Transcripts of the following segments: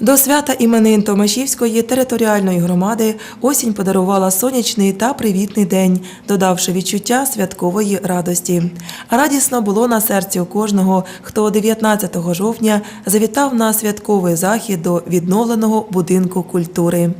До свята іменин Томашівської територіальної громади осінь подарувала сонячний та привітний день, додавши відчуття святкової радості. Радісно було на серці у кожного, хто 19 жовтня завітав на святковий захід до відновленого будинку культури.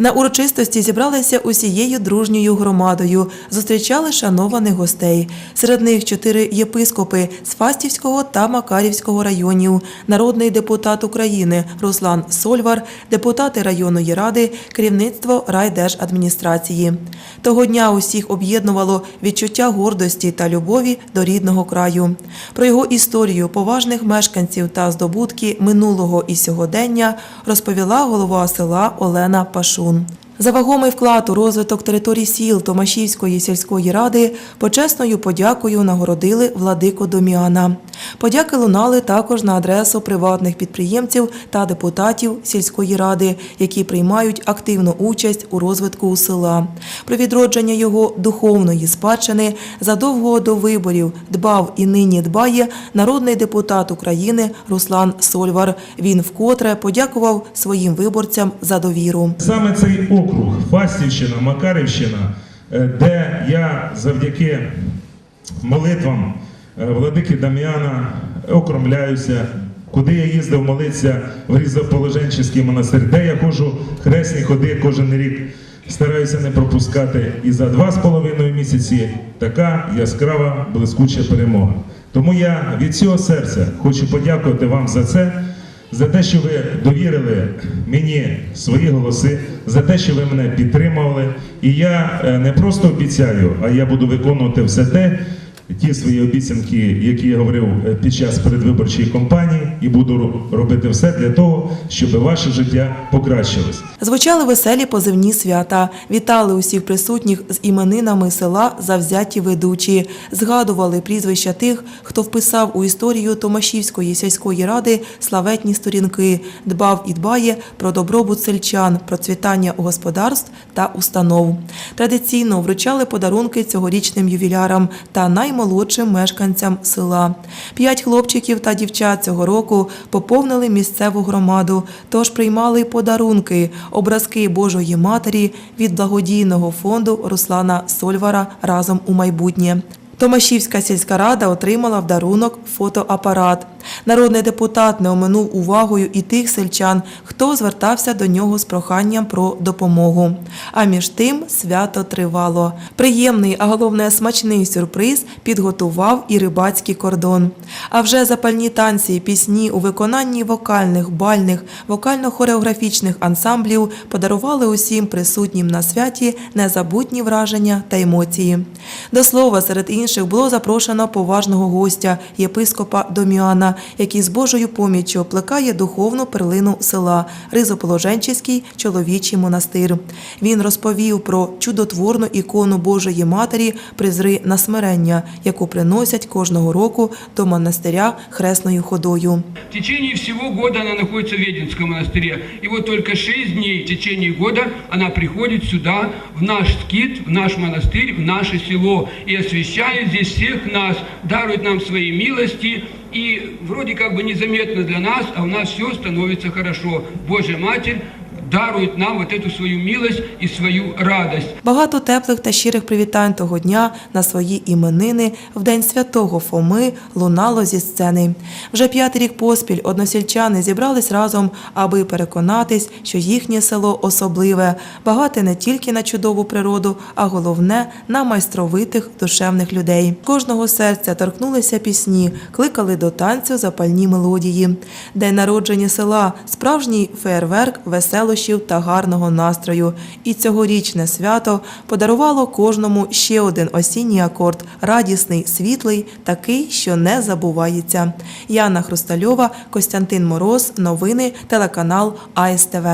На урочистості зібралися усією дружньою громадою, зустрічали шанованих гостей. Серед них чотири єпископи з Фастівського та Макарівського районів, народний депутат України Руслан Сольвар, депутати районної ради, керівництво райдержадміністрації. Того дня усіх об'єднувало відчуття гордості та любові до рідного краю. Про його історію поважних мешканців та здобутки минулого і сьогодення розповіла голова села Олена Пашун. Sohn За вагомий вклад у розвиток територій сіл Томашівської сільської ради почесною подякою нагородили владику Доміана. Подяки лунали також на адресу приватних підприємців та депутатів сільської ради, які приймають активну участь у розвитку села. Про відродження його духовної спадщини задовго до виборів дбав і нині дбає народний депутат України Руслан Сольвар. Він вкотре подякував своїм виборцям за довіру. Саме цей округ, Фастівщина, Макарівщина, е, де я завдяки молитвам е, владики Дам'яна окромляюся, куди я їздив молитися в Різоположенчий монастир, де я ходжу хресні ходи кожен рік. Стараюся не пропускати і за два з половиною місяці така яскрава блискуча перемога. Тому я від цього серця хочу подякувати вам за це за те, що ви довірили мені свої голоси, за те, що ви мене підтримували. І я е, не просто обіцяю, а я буду виконувати все те, ті свої обіцянки, які я говорив е, під час передвиборчої кампанії, і буду робити все для того, щоб ваше життя покращилось. Звучали веселі позивні свята, вітали усіх присутніх з іменинами села завзяті ведучі, згадували прізвища тих, хто вписав у історію Томашівської сільської ради славетні сторінки, дбав і дбає про добробут сельчан, процвітання господарств та установ. Традиційно вручали подарунки цьогорічним ювілярам та наймолодшим мешканцям села. П'ять хлопчиків та дівчат цього року поповнили місцеву громаду, тож приймали подарунки, образки Божої Матері від благодійного фонду Руслана Сольвара разом у майбутнє. Томашівська сільська рада отримала в дарунок фотоапарат. Народний депутат не оминув увагою і тих сельчан, хто звертався до нього з проханням про допомогу. А між тим свято тривало. Приємний, а головне смачний сюрприз підготував і рибацький кордон. А вже запальні танці і пісні у виконанні вокальних, бальних, вокально-хореографічних ансамблів подарували усім присутнім на святі незабутні враження та емоції. До слова, серед інших було запрошено поважного гостя, єпископа Доміана, який з Божою поміччю плекає духовну перлину села Ризоположенчиський чоловічий монастир. Він розповів про чудотворну ікону Божої Матері призри на смирення, яку приносять кожного року до монастиря хресною ходою. В течение всего года она находится в Веденском монастыре. И вот только шесть дней в течение года она приходит сюда, в наш скит, в наш монастырь, в наше село. И освящает здесь всех нас, дарует нам свои милости. И вроде как бы незаметно для нас, а у нас все становится хорошо. Божья Матерь дарует нам вот эту свою милость и свою радость. Багато теплих та щирих привітань того дня на свої іменини в день святого Фоми лунало зі сцени. Вже п'ятий рік поспіль односельчани зібрались разом, аби переконатись, що їхнє село особливе, багате не тільки на чудову природу, а головне на майстровитих душевних людей. Кожного серця торкнулися пісні, кликали до танцю запальні мелодії. День народження села справжній феєрверк веселощів та гарного настрою. І цьогорічне свято подарувало кожному ще один осінній акорд, радісний, світлий, такий, що не забувається. Яна Хрустальова, Костянтин Мороз, новини, телеканал АСТВ.